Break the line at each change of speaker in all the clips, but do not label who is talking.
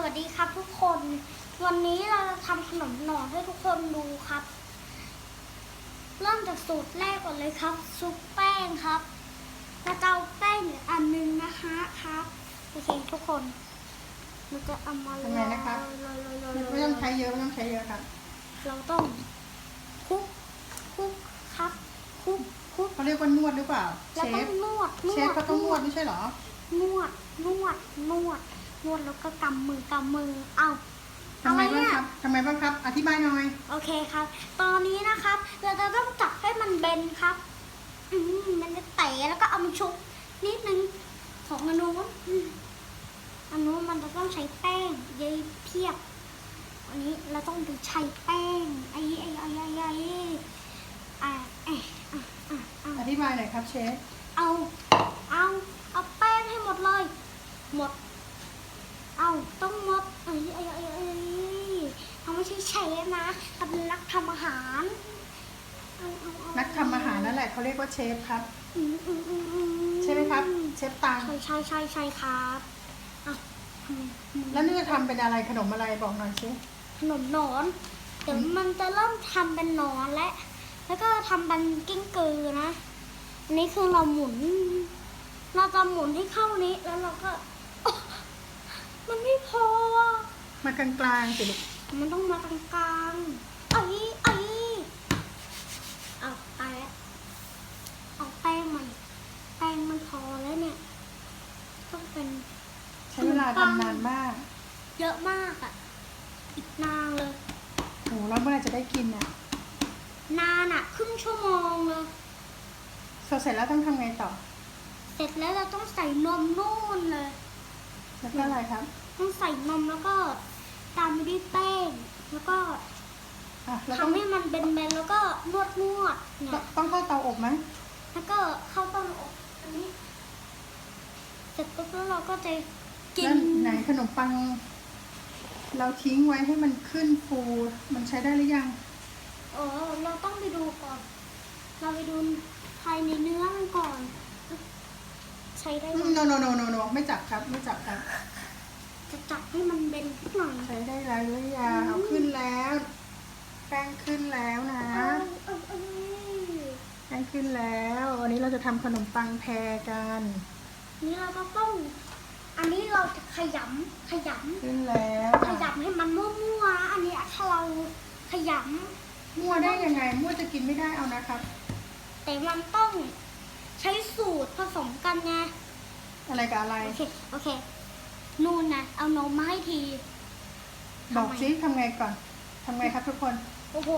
วัสดีครับทุกคน วันนี้เราจะทำขนมหน่อให้ทุกคนดูครับ เริ่มจากสูตรแรกก่อนเลยครับซุปแป้งครับเราจะเอาแป้งอีกอันหนึงนะคะครับโอเคทุกคนเราจะเอามา
ทำไงนะครับ
โรยโรยโรย
ไม่
โรย
ไม่ต้องใช้เยอะไม่ต้องใช้เยอะครับ
เราต้องคลุกคลุกครับคลุกคลุก
เขาเรียกว่านวดหรือเปล่าเช
แล้วต้อง
ฟ
นวดนวด
เชฟเขาต้องนวดไม่ใช่เหรอ
นวดนวดนวด นวดแล้วก็กำมือกำมือ เอา
ทำไม
อะไร
บ้าง
เนี่ย
ครับทำไมบ้างครับ อธิบายหน่อย
โอเคครับ ตอนนี้นะครับ เราจะต้องจับให้มันเบนครับ อืมมันจะเตะแล้วก็เอามาชุบนิดนึงของอันนู้นอืมอันนู้นมันจะต้องใช้แป้งเยอะเพียบ อันนี้เราต้องดูใช้แป้งไอ้ไอ้ไอ้ไอ้ไอ้อะเอ๊ะอะอะอะ
อธิบายหน่อยครับเชฟ
เอาเอา เอาแป้งให้หมดเลย หมด เอา ต้องหมด เอ้ยเอ้ยเอ้ยเอ้ย เขาไม่ใช่เชฟนะเขาเป็นนักทำอาหารเอาเอาเอา
นักทำอาหารนั่นแหละเขาเรียกว่าเชฟครับ
อืมอืมอืมอืม
ใช่ไหมครับ เชฟตัง
ใช่ใช่ใช่ใช่ครับอะอืมอืม
แล้วนี่จะทำเป็นอะไรขนมอะไรบอกหน่อยสิ
ขนมหนอนเดี๋ยวมันจะเริ่มทำเป็นหนอนและ แล้วก็ทำเป็นกิ้งกือนะอันนี้คือเราหมุน เราจะหมุนให้เข้านี้แล้วเราก็โอ๊ะมันไม่พออะ
มากลางๆสิลูก
มันต้องมากลางๆไอ้ไอ้เอาตายแล้วเอาแป้งมัน แป้งมันพอแล้วเนี่ย ต้องเป็น
ใช้เวลาทำนานมาก
เยอะมากอะ อีกนานเลย
โหแล้วเมื่อไหรจะได้กินอะ
นานอะ ครึ่งชั่วโมงเลย
พอเสร็จแล้วต้องทำไงต่อ
เสร็จแล้วเราต้องใส่นมนู่นเลย
แล้วก็อะไรครับ
ต้องใส่นมแล้วก็ ตามไปด้วยแป้ง แล้วก็
อะแล้วต้อง
ทำให้มันเบนๆแล้วก็นวดนวดๆเนี่ย
ต้องเข้าเตาอบไหม
แล้วก็เข้าเต้าอบอันนี้เสร็จปุ๊บแล้วเราก็จะกิ
แล้ว
น
ไหนขนมปัง เราทิ้งไว้ให้มันขึ้นฟู มันใช้ได้หรือยัง
เออเราต้องไปดูก่อน เราไปดูภายในเนื้อมันก่อน ใช้ได้ไหม
โนโนโนโนโนไม่จับครับ ไม่จับครับ
จะจับให้มันเบนหน่อย
ใช้ได้แล้วหรือยังเอาขึ้นแล้ว แป้งขึ้นแล้วนะ
เอาเอาเอา
แป้งขึ้นแล้ว วันนี้เราจะทำขนมปังแพรกัน
นี่เราก็ต้อง อันนี้เราจะขยำขยำ
ขึ้นแล้ว
ขยำให้มันมั่วๆนะอันนี้ถ้าเราขย
มั่วได้ยังไงมั่วจะกินไม่ได้เอานะครับำ
แต่มันต้องใช้สูตรผสมกันไง
อะไรกับอะไร
โอเคโอเค นู่นนะเอานมมาให้ที
บอกซิทำไงก่อนทำไงครับทุกคน
โอ้โห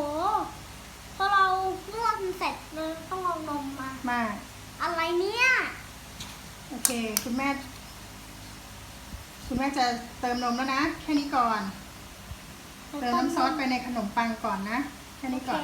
พอเรานวดเสร็จเลยต้องเอานมมา
มา
อะไรเนี่ย
โอเค คุณแม่ คุณแม่จะเติมนมแล้วนะ แค่นี้ก่อน เติมน้ำซอสไปในขนมปังก่อนนะ แค่
โอ
นี้
เค
ก่อน